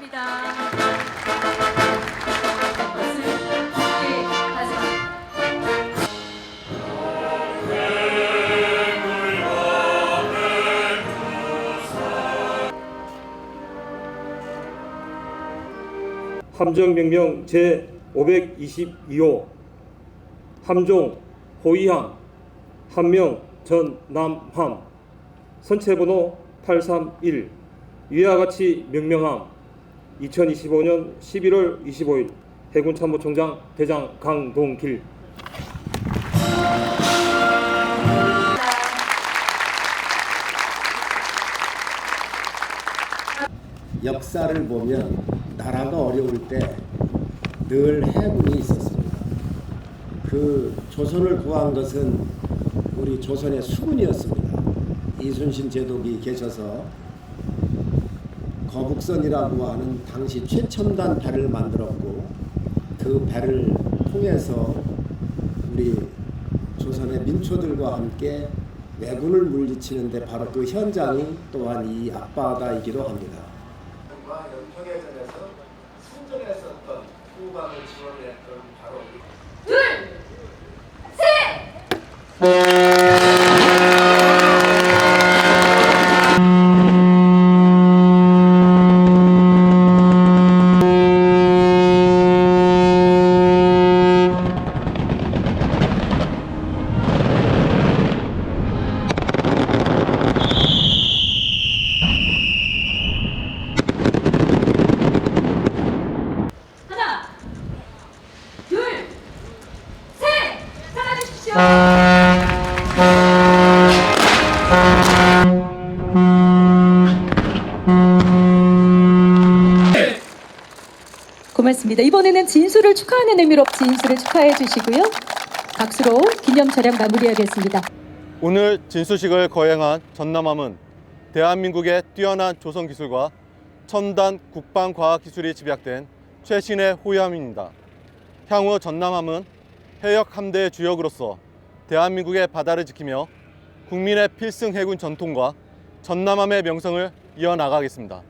감사합니다. 함정명령 제522호. 함종 호위함 함명 전남함. 선체번호 831 위와 같이 명명함 2025년 11월 25일 해군 참모총장 대장 강동길 역사를 보면 나라가 어려울 때 늘 해군이 있었습니다. 그 조선을 구한 것은 우리 조선의 수군이었습니다. 이순신 제독이 계셔서 거북선이라고 하는 당시 최첨단 배를 만들었고 그 배를 통해서 우리 조선의 민초들과 함께 왜군을 물리치는데 바로 그 현장이 또한 이 앞바다이기도 합니다. 연평해전에서 승전했었던 후방을 지원했던 바로 둘, 셋. 고맙습니다. 이번에는 진수를 축하하는 의미로 진수를 축하해 주시고요. 박수로 기념 촬영 마무리하겠습니다. 오늘 진수식을 거행한 전남함은 대한민국의 뛰어난 조선 기술과 첨단 국방 과학 기술이 집약된 최신의 호위함입니다. 향후 전남함은 해역 함대의 주역으로서 대한민국의 바다를 지키며 국민의 필승 해군 전통과 전남함의 명성을 이어나가겠습니다.